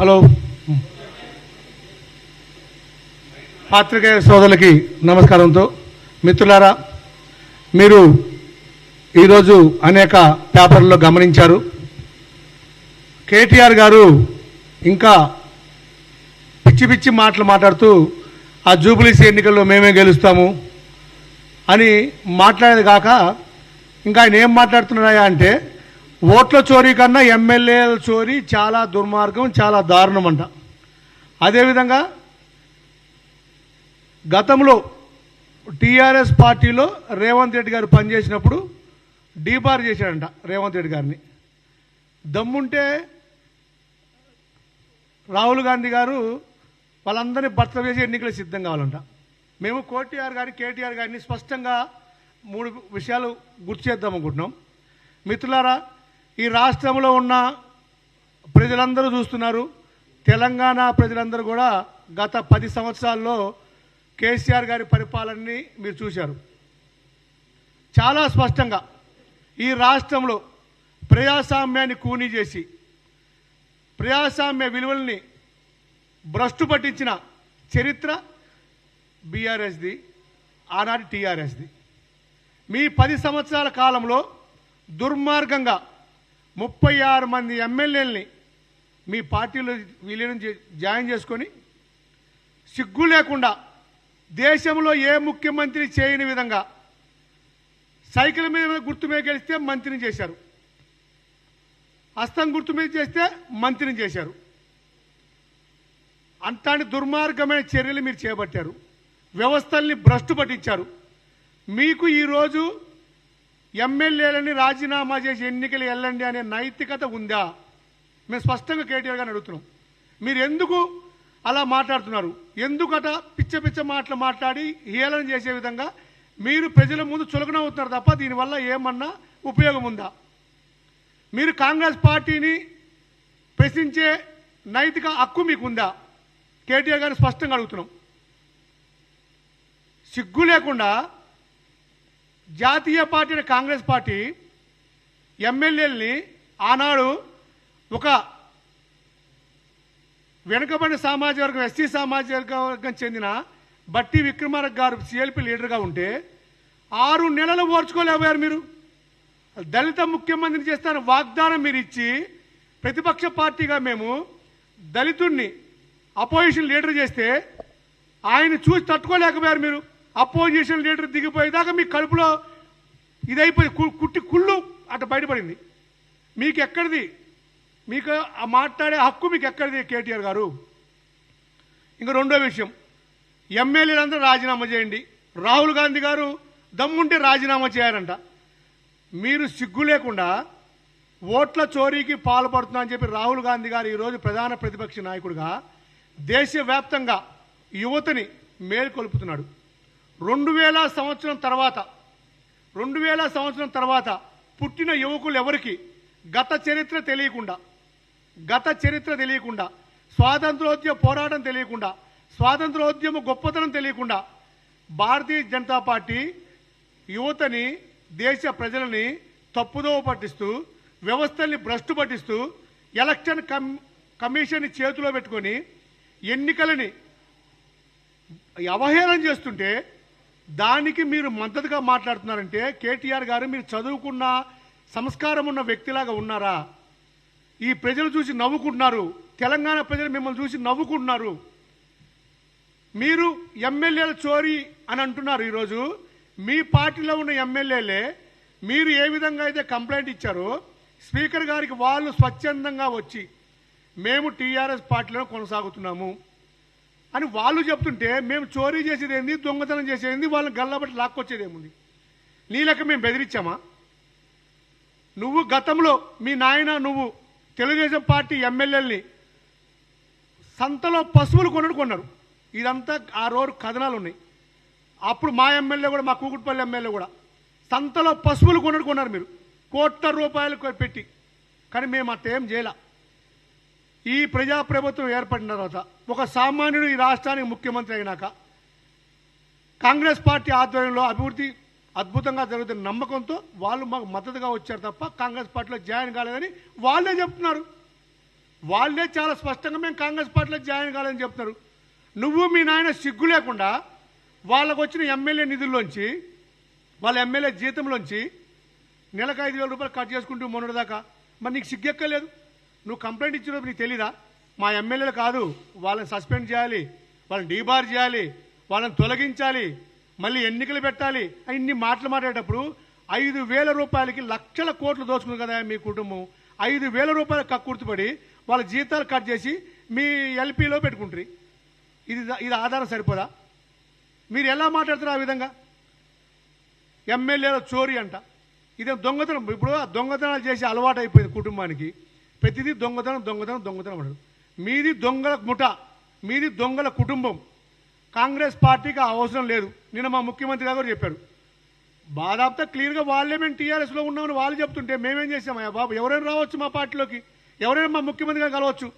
Hello. పాత్రికేయ సోదరులకి నమస్కారంతో. మిత్రులారా మీరు ఈరోజు అనేక పేపర్లలో గమనించారు. కేటీఆర్ గారు ఇంకా పిచ్చి పిచ్చి మాటలు మాట్లాడుతూ ఆ జూబిలీసీ ఎన్నికల్లో మేమే గెలుస్తాము అని మాట్లాడేది కాక ఇంకా ఆయన ఏం మాట్లాడుతున్నాయా అంటే ఓట్ల చోరీ కన్నా ఎమ్మెల్యేల చోరీ చాలా దుర్మార్గం చాలా దారుణం అంట అదేవిధంగా గతంలో టీఆర్ఎస్ పార్టీలో రేవంత్ రెడ్డి గారు పనిచేసినప్పుడు డీబార్ చేశాడంట రేవంత్ రెడ్డి గారిని. దమ్ముంటే రాహుల్ గాంధీ గారు వాళ్ళందరినీ భర్త వేసి ఎన్నికలు సిద్ధం కావాలంట. మేము కోటీఆర్ గారి కేటీఆర్ గారిని స్పష్టంగా మూడు విషయాలు గుర్తు చేద్దాం అనుకుంటున్నాం. మిత్రులారా ఈ రాష్ట్రంలో ఉన్న ప్రజలందరూ చూస్తున్నారు. తెలంగాణ ప్రజలందరూ కూడా గత పది సంవత్సరాల్లో కేసీఆర్ గారి పరిపాలనని మీరు చూశారు. చాలా స్పష్టంగా ఈ రాష్ట్రంలో ప్రజాస్వామ్యాన్ని కూనీ చేసి ప్రజాస్వామ్య విలువల్ని భ్రష్టు పట్టించిన చరిత్ర బీఆర్ఎస్ది ఆనాటి టీఆర్ఎస్ది. మీ పది సంవత్సరాల కాలంలో దుర్మార్గంగా ముప్పై ఆరు మంది ఎమ్మెల్యేలని మీ పార్టీలో విలీనం జాయిన్ చేసుకొని సిగ్గు లేకుండా దేశంలో ఏ ముఖ్యమంత్రి చేయని విధంగా సైకిల్ మీద గుర్తు మీద గెలిస్తే మంత్రిని చేశారు. హస్తం గుర్తు మీద చేస్తే మంత్రిని చేశారు. అంతాని దుర్మార్గమైన చర్యలు మీరు చేపట్టారు. వ్యవస్థల్ని భ్రష్టు పట్టించారు. మీకు ఈరోజు ఎమ్మెల్యేలని రాజీనామా చేసి ఎన్నికలు వెళ్ళండి అనే నైతికత ఉందా? మేము స్పష్టంగా కేటీఆర్ గారిని అడుగుతున్నాం. మీరు ఎందుకు అలా మాట్లాడుతున్నారు? ఎందుకట పిచ్చ పిచ్చ మాటలు మాట్లాడి హేళన చేసే విధంగా మీరు ప్రజల ముందు చులకన అవుతున్నారు తప్ప దీనివల్ల ఏమన్నా ఉపయోగం ఉందా? మీరు కాంగ్రెస్ పార్టీని ప్రశ్నించే నైతిక హక్కు మీకు ఉందా కేటీఆర్ గారిని స్పష్టంగా అడుగుతున్నాం. సిగ్గు లేకుండా జాతీయ పార్టీ కాంగ్రెస్ పార్టీ ఎమ్మెల్యేలని ఆనాడు ఒక వెనుకబడిన సామాజిక వర్గం ఎస్సీ సామాజిక వర్గం చెందిన బట్టి విక్రమార్క గారు సిఎల్పి లీడర్గా ఉంటే ఆరు నెలలు ఓర్చుకోలేకపోయారు మీరు. దళిత ముఖ్యమంత్రిని చేస్తాన వాగ్దానం మీరు ఇచ్చి ప్రతిపక్ష పార్టీగా మేము దళితుడిని అపోజిషన్ లీడర్ చేస్తే ఆయన చూసి తట్టుకోలేకపోయారు మీరు. అపోజిషన్ లీడర్ దిగిపోయేదాకా మీ కడుపులో ఇదైపోయి కుట్టి కుళ్ళు అటు బయటపడింది. మీకు ఎక్కడిది మీకు మాట్లాడే హక్కు మీకు ఎక్కడిది కేటీఆర్ గారు? ఇంకా రెండో విషయం. ఎమ్మెల్యేలందరూ రాజీనామా చేయండి. రాహుల్ గాంధీ గారు దమ్ముంటే రాజీనామా చేయాలంట. మీరు సిగ్గు లేకుండా ఓట్ల చోరీకి పాల్పడుతున్నా అని చెప్పి రాహుల్ గాంధీ గారు ఈరోజు ప్రధాన ప్రతిపక్ష నాయకుడిగా దేశవ్యాప్తంగా యువతని మేల్కొల్పుతున్నాడు. రెండు వేల సంవత్సరం తర్వాత రెండు వేల సంవత్సరం తర్వాత పుట్టిన యువకులు ఎవరికి? గత చరిత్ర తెలియకుండా గత చరిత్ర తెలియకుండా స్వాతంత్రోద్యమ పోరాటం తెలియకుండా స్వాతంత్రోద్యమ గొప్పతనం తెలియకుండా భారతీయ జనతా పార్టీ యువతని దేశ ప్రజలని తప్పుదోవ పట్టిస్తూ వ్యవస్థల్ని భ్రష్టు పట్టిస్తూ ఎలక్షన్ కమ్ కమిషన్ చేతిలో పెట్టుకొని ఎన్నికలని అవహేళన చేస్తుంటే దానికి మీరు మద్దతుగా మాట్లాడుతున్నారంటే కేటీఆర్ గారు మీరు చదువుకున్న సంస్కారం ఉన్న వ్యక్తిలాగా ఉన్నారా? ఈ ప్రజలు చూసి నవ్వుకుంటున్నారు. తెలంగాణ ప్రజలు మిమ్మల్ని చూసి నవ్వుకుంటున్నారు. మీరు ఎమ్మెల్యేల చోరీ అని అంటున్నారు ఈరోజు. మీ పార్టీలో ఉన్న ఎమ్మెల్యేలే మీరు ఏ విధంగా అయితే కంప్లైంట్ ఇచ్చారో స్పీకర్ గారికి వాళ్ళు స్వచ్ఛందంగా వచ్చి మేము టీఆర్ఎస్ పార్టీలో కొనసాగుతున్నాము. అని వాళ్ళు చెప్తుంటే మేము చోరీ చేసేది ఏంది దొంగతనం చేసేది వాళ్ళని గల్లబట్టి లాక్కొచ్చేది ఏముంది? నీ లెక్క మేము బెదిరించామా? నువ్వు గతంలో మీ నాయన నువ్వు తెలుగుదేశం పార్టీ ఎమ్మెల్యేలని సంతలో పశువులు కొనడు కొన్నారు. ఇదంతా ఆ రోజు కథనాలు ఉన్నాయి. అప్పుడు మా ఎమ్మెల్యే కూడా మా కూకుట్పల్లి ఎమ్మెల్యే కూడా సంతలో పశువులు కొనడు కొన్నారు మీరు. కోట్ల రూపాయలు పెట్టి. కానీ మేము అట్ట ఏం చేయలే. ఈ ప్రజాప్రభుత్వం ఏర్పడిన తర్వాత ఒక సామాన్యుడు ఈ రాష్ట్రానికి ముఖ్యమంత్రి అయినాక కాంగ్రెస్ పార్టీ ఆధ్వర్యంలో అభివృద్ధి అద్భుతంగా జరుగుతున్న నమ్మకంతో వాళ్ళు మాకు మద్దతుగా వచ్చారు తప్ప కాంగ్రెస్ పార్టీలో జాయిన్ కాలేదని వాళ్ళే చెప్తున్నారు. వాళ్ళే చాలా స్పష్టంగా మేము కాంగ్రెస్ పార్టీలో జాయిన్ కాలేదని చెప్తున్నారు. నువ్వు మీ నాయన సిగ్గు లేకుండా వాళ్ళకు వచ్చిన ఎమ్మెల్యే నిధుల్లోంచి వాళ్ళ ఎమ్మెల్యే జీతంలోంచి నెలకు ఐదు వేల రూపాయలు కట్ చేసుకుంటూ మొన్నటిదాకా. మరి నీకు సిగ్గెక్కలేదు నువ్వు కంప్లైంట్ ఇచ్చినప్పుడు నీకు తెలీదా? మా ఎమ్మెల్యేలు కాదు వాళ్ళని సస్పెండ్ చేయాలి వాళ్ళని డీబార్ చేయాలి వాళ్ళని తొలగించాలి మళ్ళీ ఎన్నికలు పెట్టాలి ఇన్ని మాటలు మాట్లాడేటప్పుడు ఐదు వేల రూపాయలకి లక్షల కోట్లు దోచుకుంది కదా మీ కుటుంబం. ఐదు వేల రూపాయలు కక్కుర్తిపడి వాళ్ళ జీతాలు కట్ చేసి మీ ఎల్పీలో పెట్టుకుంటారు ఇది ఇది ఆధారం సరిపోదా? మీరు ఎలా మాట్లాడుతారు ఆ విధంగా? ఎమ్మెల్యేల చోరీ అంట. ఇదే దొంగతనం? ఇప్పుడు ఆ దొంగతనాలు చేసి అలవాటు అయిపోయింది కుటుంబానికి. ప్రతిదీ దొంగతనం దొంగతనం దొంగతనం అంటారు. మీది దొంగల ముఠ మీది దొంగల కుటుంబం. కాంగ్రెస్ పార్టీకి అవసరం లేదు. నిన్న మా ముఖ్యమంత్రి గారు చెప్పారు. బాదాపుతా క్లియర్గా వాళ్ళే మేము టీఆర్ఎస్లో ఉన్నామని వాళ్ళు చెప్తుంటే మేమేం చేసామయ్యా బాబు ఎవరైనా రావచ్చు మా పార్టీలోకి? ఎవరైనా మా ముఖ్యమంత్రి గారు కలవచ్చు?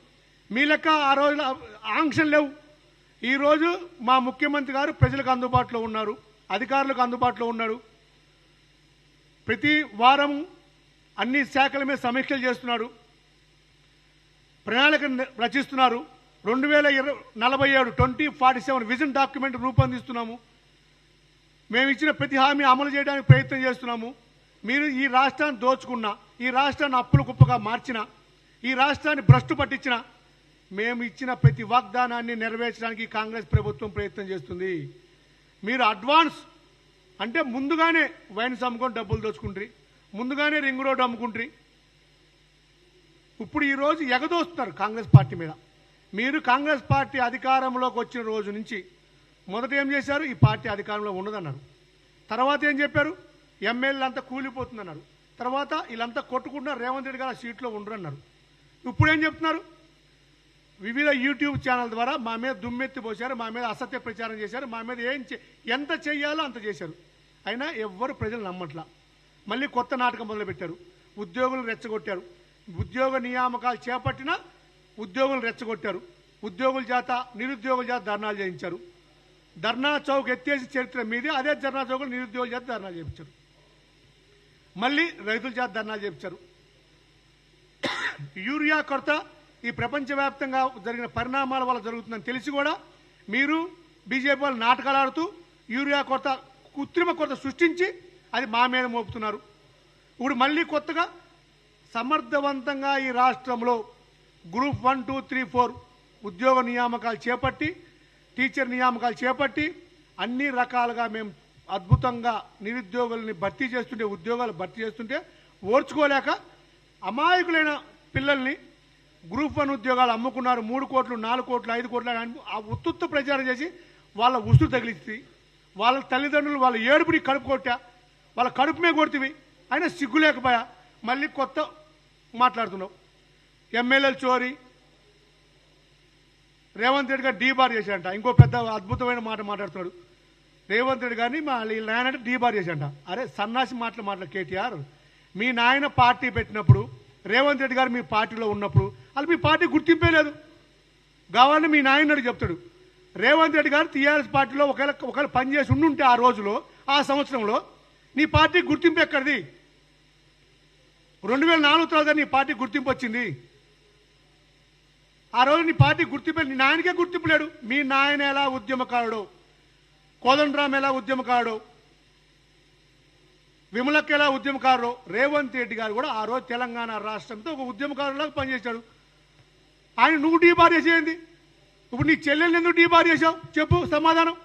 మీ లెక్క ఆ రోజుల ఆంక్షలు లేవు. ఈరోజు మా ముఖ్యమంత్రి గారు ప్రజలకు అందుబాటులో ఉన్నారు అధికారులకు అందుబాటులో ఉన్నాడు ప్రతి వారం అన్ని శాఖల మీద సమీక్షలు చేస్తున్నాడు ప్రణాళిక రచిస్తున్నారు. రెండు వేల ఇరవై నలభై ఏడు twenty forty seven vision document రూపొందిస్తున్నాము. మేము ఇచ్చిన ప్రతి హామీ అమలు చేయడానికి ప్రయత్నం చేస్తున్నాము. మీరు ఈ రాష్ట్రాన్ని దోచుకున్న ఈ రాష్ట్రాన్ని అప్పుల కుప్పగా మార్చిన ఈ రాష్ట్రాన్ని భ్రష్టు పట్టించిన మేము ఇచ్చిన ప్రతి వాగ్దానాన్ని నెరవేర్చడానికి కాంగ్రెస్ ప్రభుత్వం ప్రయత్నం చేస్తుంది. మీరు అడ్వాన్స్ అంటే ముందుగానే వైన్స్ అమ్ముకొని డబ్బులు దోచుకుంటారు ముందుగానే రింగ్ రోడ్ అమ్ముకుంటారు ఇప్పుడు ఈరోజు ఎగదోస్తున్నారు కాంగ్రెస్ పార్టీ మీద. మీరు కాంగ్రెస్ పార్టీ అధికారంలోకి వచ్చిన రోజు నుంచి మొదట ఏం చేశారు? ఈ పార్టీ అధికారంలో ఉండదన్నారు తర్వాత ఏం చెప్పారు? ఎమ్మెల్యేలు అంతా కూలిపోతుందన్నారు. తర్వాత వీళ్ళంతా కొట్టుకుంటున్నారు. రేవంత్ రెడ్డి గారు ఆ సీట్లో ఉండరన్నారు. ఇప్పుడు ఏం చెప్తున్నారు? వివిధ యూట్యూబ్ ఛానల్ ద్వారా మా మీద దుమ్మెత్తి పోశారు. మా మీద అసత్య ప్రచారం చేశారు. మా మీద ఏం చే- ఎంత చేయాలో అంత చేశారు. అయినా ఎవ్వరు ప్రజలు నమ్మట్లా. మళ్ళీ కొత్త నాటకం మొదలుపెట్టారు. ఉద్యోగులు రెచ్చగొట్టారు. ఉద్యోగ నియామకాలు చేపట్టిన ఉద్యోగులు రెచ్చగొట్టారు. ఉద్యోగుల చేత నిరుద్యోగుల చేత ధర్నాలు చేయించారు. ధర్నా చౌక్ ఎత్తేసి చరిత్ర మీది అదే ధర్నా చౌక్ నిరుద్యోగుల చేత ధర్నాలు చేయించారు. మళ్ళీ రైతుల చేత ధర్నాలు చేయించారు. యూరియా కొరత ఈ ప్రపంచవ్యాప్తంగా జరిగిన పరిణామాల వల్ల జరుగుతుందని తెలిసి కూడా మీరు బీజేపీ వాళ్ళు నాటకాలు ఆడుతూ యూరియా కొరత కృత్రిమ కొరత సృష్టించి అది మా మీద మోపుతున్నారు. ఇప్పుడు మళ్ళీ కొత్తగా సమర్థవంతంగా ఈ రాష్ట్రంలో group one two three four ఉద్యోగ నియామకాలు చేపట్టి టీచర్ నియామకాలు చేపట్టి అన్ని రకాలుగా మేము అద్భుతంగా నిరుద్యోగుల్ని భర్తీ చేస్తుంటే ఉద్యోగాలు భర్తీ చేస్తుంటే ఓర్చుకోలేక అమాయకులైన పిల్లల్ని గ్రూప్ వన్ ఉద్యోగాలు అమ్ముకున్నారు. మూడు కోట్లు నాలుగు కోట్లు ఐదు కోట్లు అని ఆ ఉత్తుత్తు ప్రచారం చేసి వాళ్ళ ఉసురు తగిలిచ్చి వాళ్ళ తల్లిదండ్రులు వాళ్ళ ఏడుపుని కడుపు కొట్టా వాళ్ళ కడుపు మీద కొడుతుంది అయినా సిగ్గు లేకపోయా మళ్ళీ కొత్త మాట్లాడుతున్నావు. ఎమ్మెల్యేలు చోరీ. రేవంత్ రెడ్డి గారు డీబార్ చేశాడంట. ఇంకో పెద్ద అద్భుతమైన మాట మాట్లాడుతున్నాడు. రేవంత్ రెడ్డి గారిని మా వీళ్ళ నాయన డీబార్ చేశాడంట. అరే సన్నాసి మాటలు మాట్లాడు కేటీఆర్. మీ నాయన పార్టీ పెట్టినప్పుడు రేవంత్ రెడ్డి గారు మీ పార్టీలో ఉన్నప్పుడు అది మీ పార్టీ గుర్తింపే లేదు. కావాలని మీ నాయనడు చెప్తాడు. రేవంత్ రెడ్డి గారు టీఆర్ఎస్ పార్టీలో ఒకవేళ ఒకవేళ పనిచేసి ఉండుంటే ఆ రోజులో ఆ సంవత్సరంలో నీ పార్టీ గుర్తింపు ఎక్కడిది? రెండు వేల నాలుగు తర్వాత నీ పార్టీ గుర్తింపు వచ్చింది. ఆ రోజు నీ పార్టీ గుర్తింపు నీ నాయనకే గుర్తింపు లేడు. మీ నాయన ఎలా ఉద్యమకారుడు కోదండరామ్ ఎలా ఉద్యమకారుడు విమలక్క ఎలా ఉద్యమకారుడు రేవంత్ రెడ్డి గారు కూడా ఆ రోజు తెలంగాణ రాష్ట్రంతో ఒక ఉద్యమకారులాగా పనిచేశాడు. ఆయన నువ్వు డీబార్ చేసేయండి ఇప్పుడు నీ చెల్లెల్ని ఎందుకు డీబార్ చేసావు చెప్పు సమాధానం.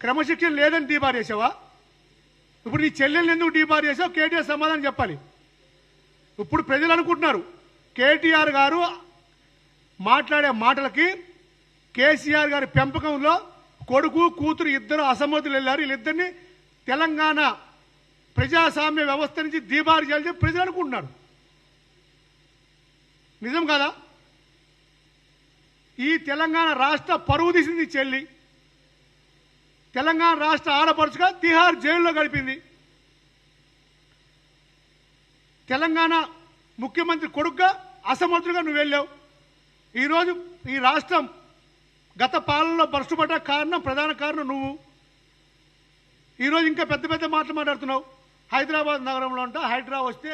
క్రమశిక్షణ లేదని డీబార్ చేసావా ఇప్పుడు నీ చెల్లెల్ని ఎందుకు డీబార్ చేసావు? కేటీఆర్ సమాధానం చెప్పాలి. ఇప్పుడు ప్రజలు అనుకుంటున్నారు కేటీఆర్ గారు మాట్లాడే మాటలకి కేసీఆర్ గారి పెంపకంలో కొడుకు కూతురు ఇద్దరు అసమ్మతులు వెళ్ళారు. వీళ్ళిద్దరిని తెలంగాణ ప్రజాస్వామ్య వ్యవస్థ నుంచి దీబారు చేయాలని ప్రజలు అనుకుంటున్నారు. నిజం కదా? ఈ తెలంగాణ రాష్ట్ర పరువు తీసింది చెల్లి. తెలంగాణ రాష్ట్ర ఆడపడుచుగా తిహార్ జైల్లో గడిపింది. తెలంగాణ ముఖ్యమంత్రి కొడుగ్గా అసమర్థులుగా నువ్వు వెళ్ళావు. ఈరోజు ఈ రాష్ట్రం గత పాలనలో భ్రష్టుపడ్డ కారణం ప్రధాన కారణం నువ్వు. ఈరోజు ఇంకా పెద్ద పెద్ద మాటలు మాట్లాడుతున్నావు. హైదరాబాద్ నగరంలో అంట హైదరాబాద్ వస్తే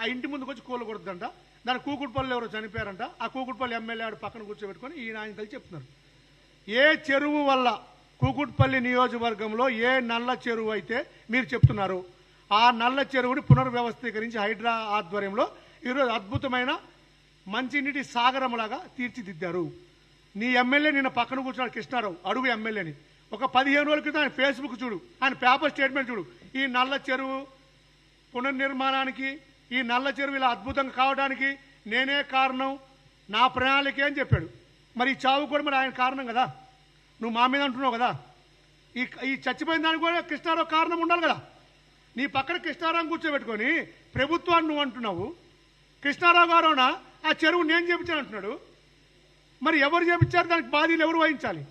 ఆ ఇంటి ముందుకు వచ్చి కూల కొడుతుందంట దాని కూకుడుపల్లి ఎవరో చనిపోయారంట. ఆ కూకుడుపల్లి ఎమ్మెల్యే ఆడు పక్కన కూర్చోబెట్టుకొని ఈయన ఆయన కలిసి చెప్తున్నారు. ఏ చెరువు వల్ల కూకుట్పల్లి నియోజకవర్గంలో ఏ నల్ల చెరువు అయితే మీరు చెప్తున్నారు ఆ నల్ల చెరువుని పునర్వ్యవస్థీకరించి హైడ్రా ఆధ్వర్యంలో ఈరోజు అద్భుతమైన మంచినీటి సాగరంలాగా తీర్చిదిద్దారు. నీ ఎమ్మెల్యే నిన్న పక్కన కూర్చున్నాడు కృష్ణారావు అడుగు ఎమ్మెల్యేని. ఒక పదిహేను రోజుల క్రితం ఆయన ఫేస్బుక్ చూడు ఆయన పేపర్ స్టేట్మెంట్ చూడు. ఈ నల్ల చెరువు పునర్నిర్మాణానికి ఈ నల్ల చెరువు ఇలా అద్భుతంగా కావడానికి నేనే కారణం నా ప్రణాళికే అని చెప్పాడు. మరి ఈ చావు కూడా మరి ఆయన కారణం కదా? నువ్వు మా మీద అంటున్నావు కదా. ఈ ఈ చచ్చిపోయిన దానికి కూడా కృష్ణారావు కారణం ఉండాలి కదా. నీ పక్కన కృష్ణారావు కూర్చోబెట్టుకొని ప్రభుత్వాన్ని నువ్వు అంటున్నావు. కృష్ణారావు గారునా ఆ చెరువు నేను చేపించాను అంటున్నాడు. మరి ఎవరు చేపించారు? దానికి బాధ్యులు ఎవరు వహించాలి?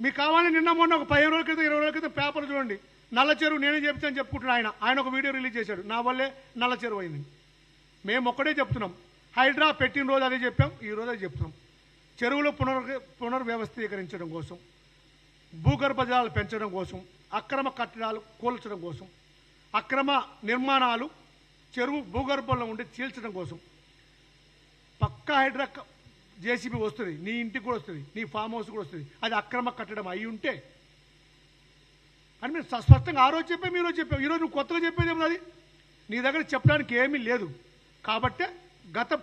మీకు కావాలని నిన్న మొన్న ఒక పదిహేను రోజుల క్రితం ఇరవై రోజుల క్రితం పేపర్ చూడండి. నల్ల చెరువు నేనే చెప్తాను చెప్పుకుంటున్నాను ఆయన. ఆయన ఒక వీడియో రిలీజ్ చేశాడు. నా వల్లే నల్ల చెరువు అయింది. మేము ఒక్కడే చెప్తున్నాం. హైడ్రా పెట్టిన రోజు అదే చెప్పాం ఈ రోజు అదే చెప్తున్నాం. చెరువులు పునర్ పునర్వ్యవస్థీకరించడం కోసం భూగర్భ జలాలు పెంచడం కోసం అక్రమ కట్టడాలు కూల్చడం కోసం అక్రమ నిర్మాణాలు చెరువు భూగర్భంలో ఉండి చీల్చడం కోసం. పక్కా హైడ్రా జేసీబీ వస్తుంది నీ ఇంటికి కూడా వస్తుంది నీ ఫామ్ హౌస్ కూడా వస్తుంది. అది అక్రమ కట్టడం అయి ఉంటే అని మీరు స్పష్టంగా ఆ రోజు చెప్పాం ఈ రోజు చెప్పాం. ఈరోజు నువ్వు కొత్తగా చెప్పేది ఏమో అది? నీ దగ్గర చెప్పడానికి ఏమీ లేదు. కాబట్టే గత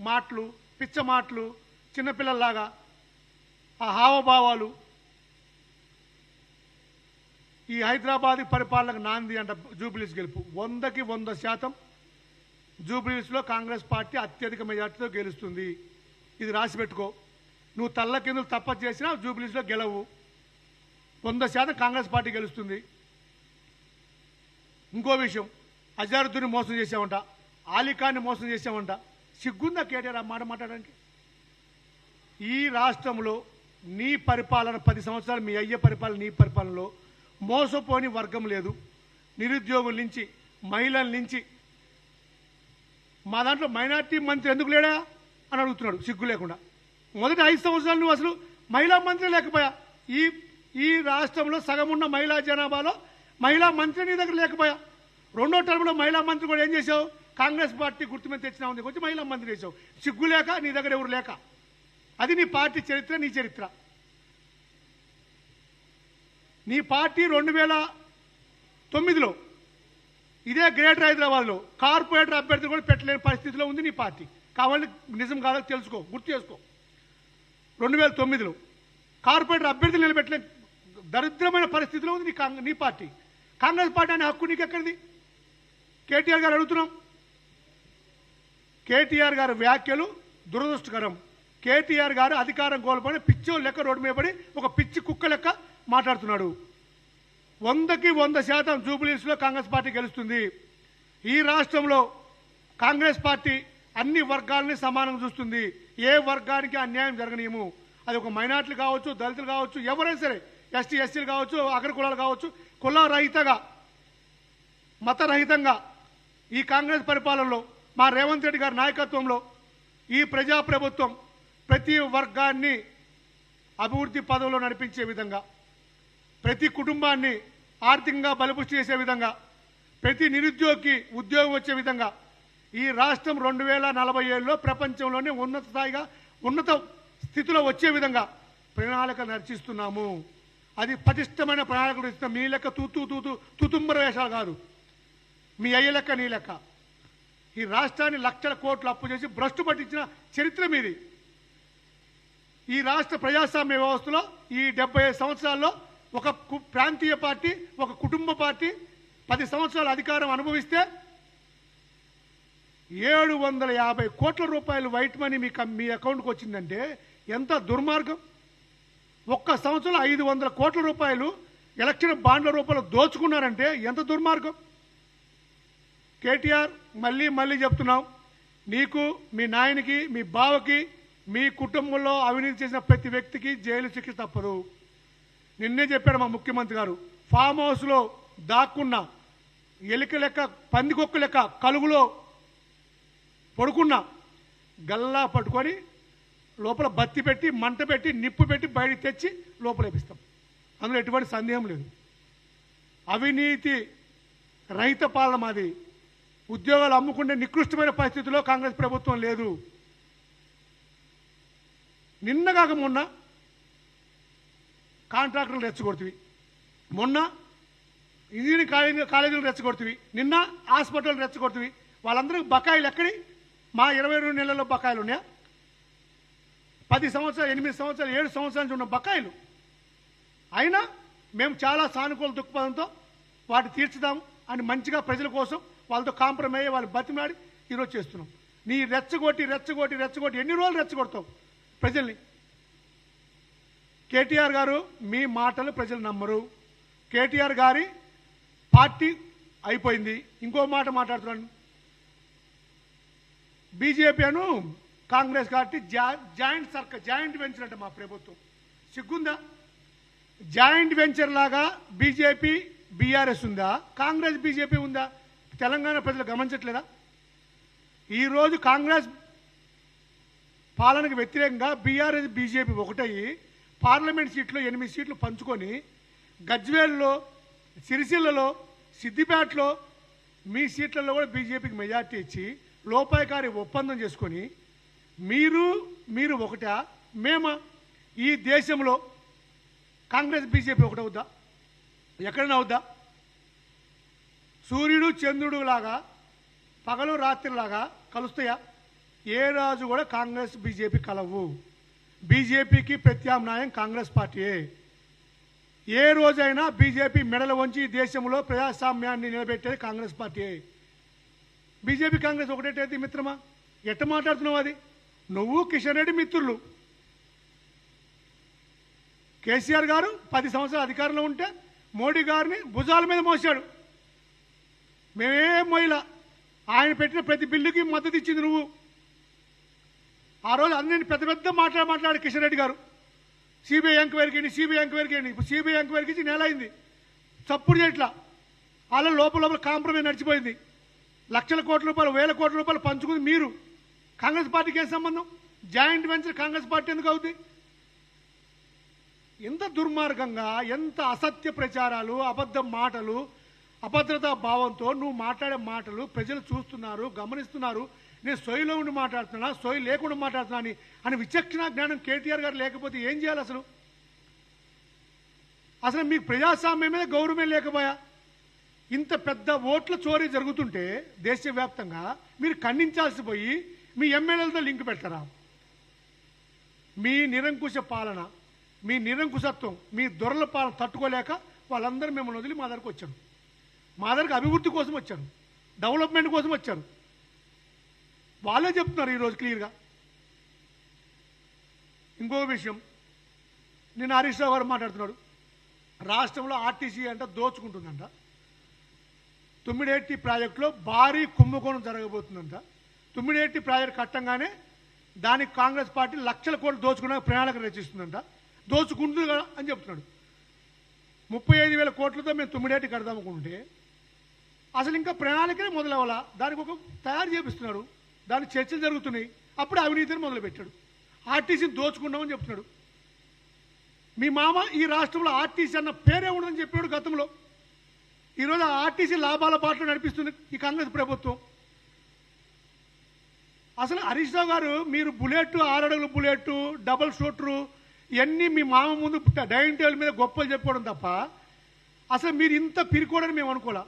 మాటలు పిచ్చ మాటలు చిన్నపిల్లల్లాగా ఆ హావభావాలు ఈ హైదరాబాద్ పరిపాలనకు నాంది అంట జూబిలీస్ గెలుపు. వందకి వంద శాతం జూబిలీస్లో కాంగ్రెస్ పార్టీ అత్యధిక మెజార్టీతో గెలుస్తుంది. ఇది రాసి పెట్టుకో. నువ్వు తల్ల కిందలు తప్ప చేసినా జూబ్లీస్లో గెలవు. వంద శాతం కాంగ్రెస్ పార్టీ గెలుస్తుంది. ఇంకో విషయం అజారుద్దీన్ మోసం చేసామంట ఆలిఖాన్ని మోసం చేసామంట సిగ్గుందా కేటీఆర్ ఆ మాట మాట్లాడడానికి? ఈ రాష్ట్రంలో నీ పరిపాలన పది సంవత్సరాలు మీ అయ్య పరిపాలన నీ పరిపాలనలో మోసపోని వర్గం లేదు. నిరుద్యోగుల నుంచి మహిళల నుంచి. మా దాంట్లో మైనార్టీ మంత్రి ఎందుకు లేడా అని అడుగుతున్నాడు సిగ్గు లేకుండా. మొదటి ఐదు సంవత్సరాలు నువ్వు అసలు మహిళా మంత్రి లేకపోయా? ఈ ఈ రాష్ట్రంలో సగం ఉన్న మహిళా జనాభాలో మహిళా మంత్రి నీ దగ్గర లేకపోయా? రెండో టర్మ్లో మహిళా మంత్రి కూడా ఏం చేసావు కాంగ్రెస్ పార్టీ గుర్తు మీద తెచ్చినా ఉంది కొంచెం మహిళా మంత్రి చేసావు సిగ్గు లేక నీ దగ్గర ఎవరు లేక? అది నీ పార్టీ చరిత్ర నీ చరిత్ర. నీ పార్టీ రెండు వేల తొమ్మిదిలో ఇదే గ్రేటర్ హైదరాబాద్లో కార్పొరేటర్ అభ్యర్థి కూడా పెట్టలేని పరిస్థితిలో ఉంది నీ పార్టీ. కావాలని నిజం కాదో తెలుసుకో గుర్తు చేసుకో. రెండు వేల తొమ్మిదిలో కార్పొరేటర్ అభ్యర్థులు నిలబెట్టలే దరిద్రమైన పరిస్థితిలో ఉంది నీ నీ పార్టీ. కాంగ్రెస్ పార్టీ అనే హక్కు నీకు ఎక్కడిది కేటీఆర్ గారు అడుగుతున్నాం. కేటీఆర్ గారి వ్యాఖ్యలు దురదృష్టకరం. కేటీఆర్ గారు అధికారం కోల్పోయిన పిచ్చో లెక్క రోడ్డు మీద పడి ఒక పిచ్చి కుక్క లెక్క మాట్లాడుతున్నాడు. వందకి వంద శాతం జూబిలీస్లో కాంగ్రెస్ పార్టీ గెలుస్తుంది. ఈ రాష్ట్రంలో కాంగ్రెస్ పార్టీ అన్ని వర్గాలని సమానంగా చూస్తుంది. ఏ వర్గానికి అన్యాయం జరగనీయము. అది ఒక మైనార్టీలు కావచ్చు దళితులు కావచ్చు ఎవరైనా సరే ఎస్టీ ఎస్సీలు కావచ్చు అగ్ర కులాలు కావచ్చు కులరహితగా మతరహితంగా ఈ కాంగ్రెస్ పరిపాలనలో మా రేవంత్ రెడ్డి గారి నాయకత్వంలో ఈ ప్రజాప్రభుత్వం ప్రతి వర్గాన్ని అభివృద్ధి పదవిలో నడిపించే విధంగా ప్రతి కుటుంబాన్ని ఆర్థికంగా బలపుష్టి చేసే విధంగా ప్రతి నిరుద్యోగికి ఉద్యోగం వచ్చే విధంగా ఈ రాష్ట్రం రెండు వేల నలభై ఏళ్ళలో ప్రపంచంలోనే ఉన్నత స్థాయిగా ఉన్నత స్థితిలో వచ్చే విధంగా ప్రణాళిక నడిచిస్తున్నాము అది పటిష్టమైన ప్రణాళికలు ఇస్తున్నాం మీ లెక్క తూతూ తూతూ తుతుంబర వేషాలు కాదు. మీ అయ్య లెక్క నీ లెక్క. ఈ రాష్ట్రాన్ని లక్షల కోట్లు అప్పు చేసి భ్రష్టు పట్టించిన చరిత్ర మీది. ఈ రాష్ట్ర ప్రజాస్వామ్య వ్యవస్థలో ఈ డెబ్బై ఐదు సంవత్సరాల్లో ఒక కు- ప్రాంతీయ పార్టీ ఒక కుటుంబ పార్టీ పది సంవత్సరాల అధికారం అనుభవిస్తే ఏడు వందల యాభై కోట్ల రూపాయలు వైట్ మనీ మీ మీ అకౌంట్కి వచ్చిందంటే ఎంత దుర్మార్గం. ఒక్క సంవత్సరంలో ఐదు వందల కోట్ల రూపాయలు ఎలక్షన్ బాండ్ల రూపంలో దోచుకున్నారంటే ఎంత దుర్మార్గం. కేటీఆర్ మళ్ళీ మళ్ళీ చెప్తున్నాం నీకు మీ నాయనకి మీ బావకి మీ కుటుంబంలో అవినీతి చేసిన ప్రతి వ్యక్తికి జైలు శిక్ష తప్పదు. నిన్నే చెప్పాడు మా ముఖ్యమంత్రి గారు. ఫామ్ హౌస్లో దాక్కున్న ఎలిక లెక్క పందికొక్క లెక్క కలుగులో పడుకున్న గల్లా పట్టుకొని లోపల బత్తి పెట్టి మంట పెట్టి నిప్పు పెట్టి బయటికి తెచ్చి లోపల వేపిస్తాం. అందులో ఎటువంటి సందేహం లేదు. అవినీతి రహిత పాలన మాది. ఉద్యోగాలు అమ్ముకునే నికృష్టమైన పరిస్థితిలో కాంగ్రెస్ ప్రభుత్వం లేదు. నిన్న కాక మొన్న కాంట్రాక్టర్లు రెచ్చగొడుతుంది మొన్న ఇంజనీరింగ్ కాలేజీ కాలేజీలు రెచ్చగొడుతుంది నిన్న హాస్పిటల్ రెచ్చగొడుతుంది వాళ్ళందరికీ బకాయిలు ఎక్కడి? మా ఇరవై రెండు నెలల్లో బకాయిలు ఉన్నాయా? పది సంవత్సరాలు ఎనిమిది సంవత్సరాలు ఏడు సంవత్సరాల నుంచి ఉన్న బకాయిలు. అయినా మేము చాలా సానుకూల దృక్పథంతో వాటి తీర్చుదాము అని మంచిగా ప్రజల కోసం వాళ్ళతో కాంప్రమైజ్ అయ్యి వాళ్ళు బతిమాడి ఈరోజు చేస్తున్నాం. నీ రెచ్చగొట్టి రెచ్చగొట్టి రెచ్చగొట్టి ఎన్ని రోజులు రెచ్చగొడతావు? ప్రజల్ని. కేటీఆర్ గారు మీ మాటలు ప్రజలు నమ్మరు. కేటీఆర్ గారి పార్టీ అయిపోయింది. ఇంకో మాట మాట్లాడుతున్నాను. బీజేపీ అను కాంగ్రెస్ పార్టీ జా జాయింట్ సర్క జాయింట్ వెంచర్ అంట మా ప్రభుత్వం. సిగ్గుందా? జాయింట్ వెంచర్ లాగా బీజేపీ బీఆర్ఎస్ ఉందా? కాంగ్రెస్ బీజేపీ ఉందా? తెలంగాణ ప్రజలు గమనించట్లేదా? ఈరోజు కాంగ్రెస్ పాలనకు వ్యతిరేకంగా బీఆర్ఎస్ బీజేపీ ఒకటయ్యి పార్లమెంట్ సీట్లో ఎనిమిది సీట్లు పంచుకొని గజ్వేల్లో సిరిసిల్లలో సిద్దిపేటలో మీ సీట్లలో కూడా బీజేపీకి మెజార్టీ ఇచ్చి లోపాయకారి ఒప్పందం చేసుకొని మీరు మీరు ఒకటా మేమా? ఈ దేశంలో కాంగ్రెస్ బీజేపీ ఒకటవుద్దా? ఎక్కడైనా అవుద్దా? సూర్యుడు చంద్రుడు లాగా పగలు రాత్రి లాగా కలుస్తాయా? ఏ రాజు కూడా కాంగ్రెస్ బీజేపీ కలవు. బీజేపీకి ప్రత్యామ్నాయం కాంగ్రెస్ పార్టీయే. ఏ రోజైనా బీజేపీ మెడలు వంచి దేశంలో ప్రజాస్వామ్యాన్ని నిలబెట్టేది కాంగ్రెస్ పార్టీయే. బీజేపీ కాంగ్రెస్ ఒకటేటైతే మిత్రమా? ఎట్ట మాట్లాడుతున్నావు అది? నువ్వు కిషన్ రెడ్డి మిత్రులు. కేసీఆర్ గారు పది సంవత్సరాలు అధికారంలో ఉంటే మోడీ గారిని భుజాల మీద మోసాడు మేమేం మహిళ. ఆయన పెట్టిన ప్రతి బిల్లుకి మద్దతు ఇచ్చింది నువ్వు. ఆ రోజు అందరిని పెద్ద పెద్ద మాట్లాడి మాట్లాడి కిషన్ రెడ్డి గారు. సిబిఐ ఎంక్వైరీకి సిబిఐ ఎంక్వైరీకి ఇప్పుడు సిబిఐ ఎంక్వైరీకి ఇచ్చి నెల అయింది చప్పుడు చేయట్లా అలా లోపల లోపల కాంప్రమైజ్ నడిచిపోయింది. లక్షల కోట్ల రూపాయలు వేల కోట్ల రూపాయలు పంచుకుంది మీరు. కాంగ్రెస్ పార్టీకి ఏం సంబంధం? జాయింట్ వెంచర్ కాంగ్రెస్ పార్టీ ఎందుకు అవుతుంది ఎంత దుర్మార్గంగా ఎంత అసత్య ప్రచారాలు అబద్ధ మాటలు అభద్రతా భావంతో నువ్వు మాట్లాడే మాటలు ప్రజలు చూస్తున్నారు గమనిస్తున్నారు. నేను సొయ్యిలో ఉండి మాట్లాడుతున్నా సొయ్యి లేకుండా మాట్లాడుతున్నా అని అని విచక్షణ జ్ఞానం కేటీఆర్ గారు లేకపోతే ఏం చేయాలి అసలు? అసలు మీకు ప్రజాస్వామ్యం మీద గౌరవం లేకపోయా? ఇంత పెద్ద ఓట్ల చోరీ జరుగుతుంటే దేశవ్యాప్తంగా మీరు ఖండించాల్సి పోయి మీ ఎమ్మెల్యేలతో లింక్ పెడతారా మీ నిరంకుశ పాలన మీ నిరంకుశత్వం మీ దొరల పాలన తట్టుకోలేక వాళ్ళందరూ మిమ్మల్ని వదిలి మా దగ్గరకు వచ్చారు. మా దగ్గరకు అభివృద్ధి కోసం వచ్చారు. డెవలప్మెంట్ కోసం వచ్చారు. వాళ్ళే చెప్తున్నారు ఈరోజు క్లియర్గా. ఇంకో విషయం నిన్న హరీష్ రావు గారు మాట్లాడుతున్నాడు. రాష్ట్రంలో ఆర్టీసీ అంట దోచుకుంటుందంట. తుమ్మిడేటి ప్రాజెక్టులో భారీ కుంభకోణం జరగబోతుందంట. తుమ్మిడేటి ప్రాజెక్ట్ కట్టంగానే దానికి కాంగ్రెస్ పార్టీ లక్షల కోట్లు దోచుకునే ప్రణాళిక రచిస్తుందంట. దోచుకుంటుంది కదా అని చెప్తున్నాడు. ముప్పై ఐదు వేల కోట్లతో మేము తొమ్మిడేటి కడదామనుకుంటే అసలు ఇంకా ప్రణాళికనే మొదలవ్వాలా? దానికి ఒక తయారు చేపిస్తున్నాడు. దాని చర్చలు జరుగుతున్నాయి. అప్పుడు అవినీతిని మొదలుపెట్టాడు. ఆర్టీసీని దోచుకున్నామని చెప్తున్నాడు. మీ మామ ఈ రాష్ట్రంలో ఆర్టీసీ అన్న పేరే ఉండదని చెప్పాడు గతంలో. ఈరోజు ఆర్టీసీ లాభాల పాటలు నడిపిస్తుంది ఈ కాంగ్రెస్ ప్రభుత్వం. అసలు హరీష్ రావు గారు మీరు బుల్లెట్ ఆరడుగుల బుల్లెట్ డబుల్ షూటరు ఇవన్నీ మీ మామ ముందు డైనింగ్ టేబుల్ మీద గొప్పలు చెప్పుకోవడం తప్ప అసలు మీరు ఇంత పిరికోడని మేము అనుకోలే.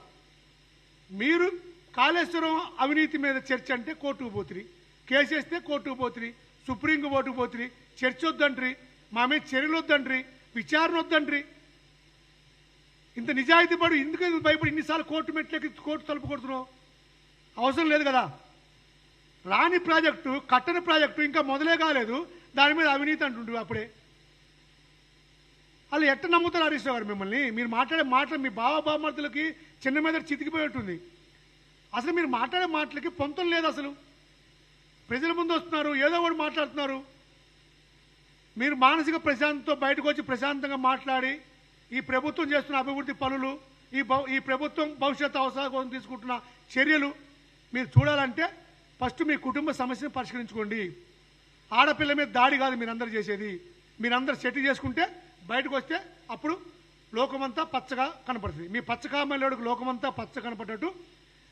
మీరు కాళేశ్వరం అవినీతి మీద చర్చ అంటే కోర్టుకు పోతురి. కేసేస్తే కోర్టుకు పోతురి. సుప్రీంకు కోర్టుకు పోతుంది చర్చ వద్దండ్రి మా మీద చర్యలు వద్దండ్రి విచారణ వద్దండ్రి ఇంత నిజాయితీ పడు ఎందుకు భయపడి ఇన్నిసార్లు కోర్టు మెట్లకి కోర్టు తలుపు కొడుతున్నావు? అవసరం లేదు కదా. రాని ప్రాజెక్టు కట్టని ప్రాజెక్టు ఇంకా మొదలే కాలేదు. దాని మీద అవినీతి అంటుండ్రు అప్పుడే. వాళ్ళు ఎట్ట నమ్ముతారు హరీష్ గారు మిమ్మల్ని? మీరు మాట్లాడే మాటలు మీ బావ బావమర్తులకి చిన్న మీద చితికిపోయి ఉంటుంది. అసలు మీరు మాట్లాడే మాటలకి పొంతం లేదు అసలు. ప్రజల ముందు వస్తున్నారు ఏదో ఒకటి మాట్లాడుతున్నారు. మీరు మానసిక ప్రశాంతతో బయటకు వచ్చి ప్రశాంతంగా మాట్లాడి ఈ ప్రభుత్వం చేస్తున్న అభివృద్ధి పనులు ఈ ఈ ప్రభుత్వం భవిష్యత్తు అవసరాల కోసం తీసుకుంటున్న చర్యలు మీరు చూడాలంటే ఫస్ట్ మీ కుటుంబ సమస్యను పరిష్కరించుకోండి. ఆడపిల్ల మీద దాడి కాదు మీరందరూ చేసేది. మీరందరూ సెటిల్ చేసుకుంటే బయటకు వస్తే అప్పుడు లోకమంతా పచ్చగా కనపడుతుంది. మీ పచ్చకామలోడికి లోకమంతా పచ్చ కనపడేటట్టు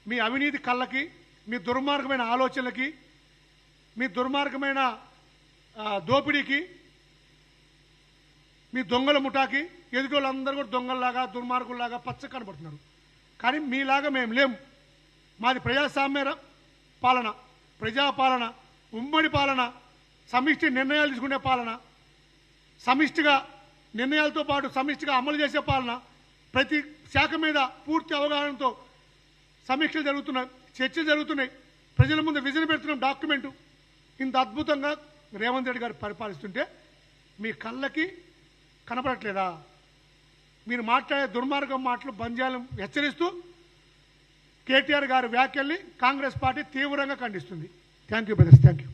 మీ అవినీతి కళ్ళకి మీ దుర్మార్గమైన ఆలోచనలకి మీ దుర్మార్గమైన దోపిడీకి మీ దొంగల ముఠాకి ఎదుటి కూడా దొంగల్లాగా దుర్మార్గుల్లాగా పచ్చ కనబడుతున్నారు. కానీ మీలాగా మేము లేము. మాది ప్రజాస్వామ్య పాలన ప్రజాపాలన ఉమ్మడి పాలన సమిష్టి నిర్ణయాలు తీసుకునే పాలన సమిష్టిగా నిర్ణయాలతో పాటు సమిష్టిగా అమలు చేసే పాలన ప్రతి శాఖ మీద పూర్తి అవగాహనతో సమీక్షలు జరుగుతున్నాయి చర్చలు జరుగుతున్నాయి. ప్రజల ముందు విజన్ పెడుతున్నాం డాక్యుమెంటు. ఇంత అద్భుతంగా రేవంత్ రెడ్డి గారు పరిపాలిస్తుంటే మీ కళ్ళకి కనపడట్లేదా? మీరు మాట్లాడే దుర్మార్గం మాటలు బంద్ చేయాలని హెచ్చరిస్తూ కేటీఆర్ గారి వ్యాఖ్యల్ని కాంగ్రెస్ పార్టీ తీవ్రంగా ఖండిస్తుంది. Thank you brothers thank you